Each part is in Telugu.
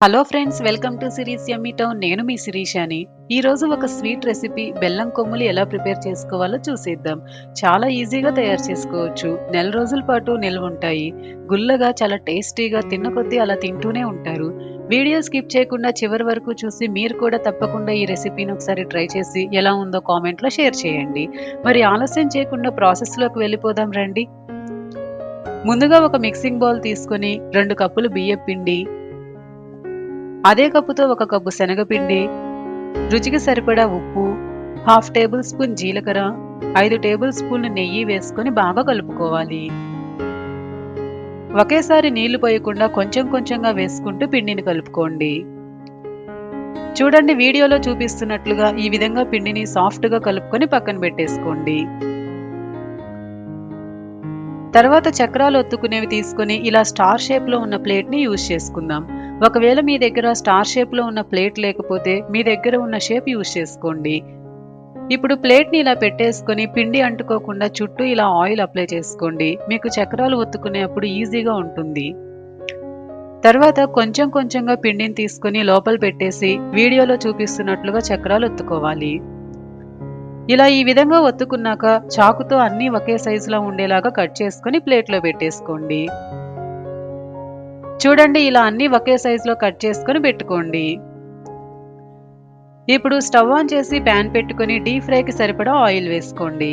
Hello friends welcome to Siri's yummy town నేను మీ శిరీషాని. ఈ రోజు ఒక స్వీట్ రెసిపీ బెల్లం కొమ్ములు ఎలా ప్రిపేర్ చేసుకోవాలో చూసేద్దాం. చాలా ఈజీగా తయారు చేసుకోవచ్చు. నెల రోజుల పాటు నిల్వ ఉంటాయి. గుల్లగా చాలా టేస్టీగా తిన్న కొద్దీ అలా తింటూనే ఉంటారు. వీడియో స్కిప్ చేయకుండా చివరి వరకు చూసి మీరు కూడా తప్పకుండా ఈ రెసిపీని ఒకసారి ట్రై చేసి ఎలా ఉందో కామెంట్లో షేర్ చేయండి. మరి ఆలస్యం చేయకుండా ప్రాసెస్లోకి వెళ్ళిపోదాం రండి. ముందుగా ఒక మిక్సింగ్ బౌల్ తీసుకొని రెండు కప్పులు బియ్యం పిండి అదే కప్పుతో ఒక కప్పు శనగపిండి రుచికి సరిపడా ఉప్పు హాఫ్ టేబుల్ స్పూన్ జీలకర్ర ఐదు టేబుల్ స్పూన్లు నెయ్యి వేసుకొని బాగా కలుపుకోవాలి. ఒకేసారి నీళ్ళు పోయకుండా కొంచెం కొంచెంగా వేసుకుంటూ పిండిని కలుపుకోండి. చూడండి వీడియోలో చూపిస్తున్నట్లుగా ఈ విధంగా పిండిని సాఫ్ట్గా కలుపుకొని పక్కన పెట్టేసుకోండి. తర్వాత చక్రాలు ఒత్తుకునేవి తీసుకొని ఇలా స్టార్ షేప్లో ఉన్న ప్లేట్ని యూజ్ చేసుకుందాం. ఒకవేళ మీ దగ్గర స్టార్ షేప్లో ఉన్న ప్లేట్ లేకపోతే మీ దగ్గర ఉన్న షేప్ యూజ్ చేసుకోండి. ఇప్పుడు ప్లేట్ని ఇలా పెట్టేసుకొని పిండి అంటుకోకుండా చుట్టూ ఇలా ఆయిల్ అప్లై చేసుకోండి. మీకు చక్రాలు ఒత్తుకునేప్పుడు ఈజీగా ఉంటుంది. తర్వాత కొంచెం కొంచెంగా పిండిని తీసుకొని లోపల పెట్టేసి వీడియోలో చూపిస్తున్నట్లుగా చక్రాలు ఒత్తుకోవాలి. ఇలా ఈ విధంగా ఒత్తుకున్నాక చాకుతో అన్నీ ఒకే సైజులో ఉండేలాగా కట్ చేసుకొని ప్లేట్లో పెట్టేసుకోండి. చూడండి ఇలా అన్నీ ఒకే సైజులో కట్ చేసుకొని పెట్టుకోండి. ఇప్పుడు స్టవ్ ఆన్ చేసి ప్యాన్ పెట్టుకొని డీప్ ఫ్రైకి సరిపడా ఆయిల్ వేసుకోండి.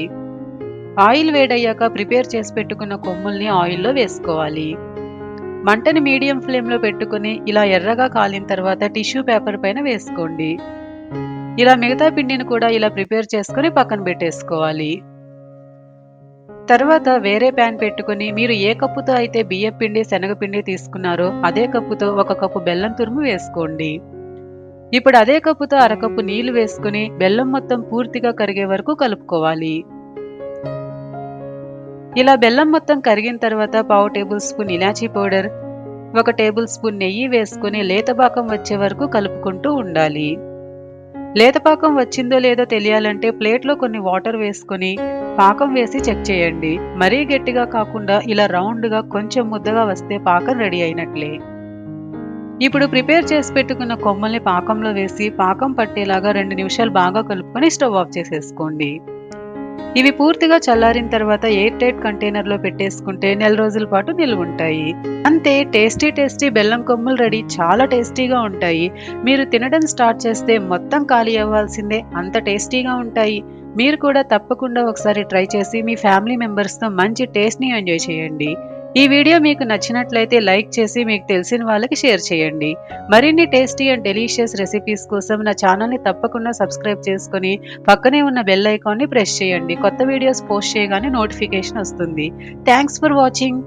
ఆయిల్ వేడయ్యాక ప్రిపేర్ చేసి పెట్టుకున్న కొమ్ముల్ని ఆయిల్లో వేసుకోవాలి. మంటని మీడియం ఫ్లేమ్లో పెట్టుకుని ఇలా ఎర్రగా కాలిన తర్వాత టిష్యూ పేపర్ పైన వేసుకోండి. ఇలా మిగతా పిండిని కూడా ఇలా ప్రిపేర్ చేసుకొని పక్కన పెట్టేసుకోవాలి. తర్వాత వేరే ప్యాన్ పెట్టుకుని మీరు ఏ కప్పుతో అయితే బియ్యం పిండి శనగపిండి తీసుకున్నారో అదే కప్పుతో ఒక కప్పు బెల్లం తురుము వేసుకోండి. ఇప్పుడు అదే కప్పుతో అరకప్పు నీళ్ళు వేసుకుని బెల్లం మొత్తం పూర్తిగా కరిగే వరకు కలుపుకోవాలి. ఇలా బెల్లం మొత్తం కరిగిన తర్వాత పావు టేబుల్ స్పూన్ ఇలాచీ పౌడర్ ఒక టేబుల్ స్పూన్ నెయ్యి వేసుకుని లేతపాకం వచ్చే వరకు కలుపుకుంటూ ఉండాలి. లేతపాకం వచ్చిందో లేదో తెలియాలంటే ప్లేట్లో కొన్ని వాటర్ వేసుకొని పాకం వేసి చెక్ చేయండి. మరీ గట్టిగా కాకుండా ఇలా రౌండ్గా కొంచెం ముద్దగా వస్తే పాకం రెడీ అయినట్లే. ఇప్పుడు ప్రిపేర్ చేసి పెట్టుకున్న కొమ్మల్ని పాకంలో వేసి పాకం పట్టేలాగా రెండు నిమిషాలు బాగా కలుపుకొని స్టవ్ ఆఫ్ చేసేసుకోండి. ఇవి పూర్తిగా చల్లారిన తర్వాత ఎయిర్ టైట్ కంటైనర్లో పెట్టేసుకుంటే నెల రోజుల పాటు నిల్వుంటాయి అంతే టేస్టీ టేస్టీ బెల్లం కొమ్ములు రెడీ చాలా టేస్టీగా ఉంటాయి. మీరు తినడం స్టార్ట్ చేస్తే మొత్తం ఖాళీ అవ్వాల్సిందే అంత టేస్టీగా ఉంటాయి. మీరు కూడా తప్పకుండా ఒకసారి ట్రై చేసి మీ ఫ్యామిలీ మెంబర్స్తో మంచి టేస్ట్ని ఎంజాయ్ చేయండి. ఈ వీడియో మీకు నచ్చినట్లయితే లైక్ చేసి మీకు తెలిసిన వాళ్ళకి షేర్ చేయండి. మరిన్ని టేస్టీ అండ్ డెలీషియస్ రెసిపీస్ కోసం నా ఛానల్ని తప్పకుండా సబ్స్క్రైబ్ చేసుకుని పక్కనే ఉన్న బెల్ ఐకాన్ని ప్రెస్ చేయండి. కొత్త వీడియోస్ పోస్ట్ చేయగానే నోటిఫికేషన్ వస్తుంది. Thanks for watching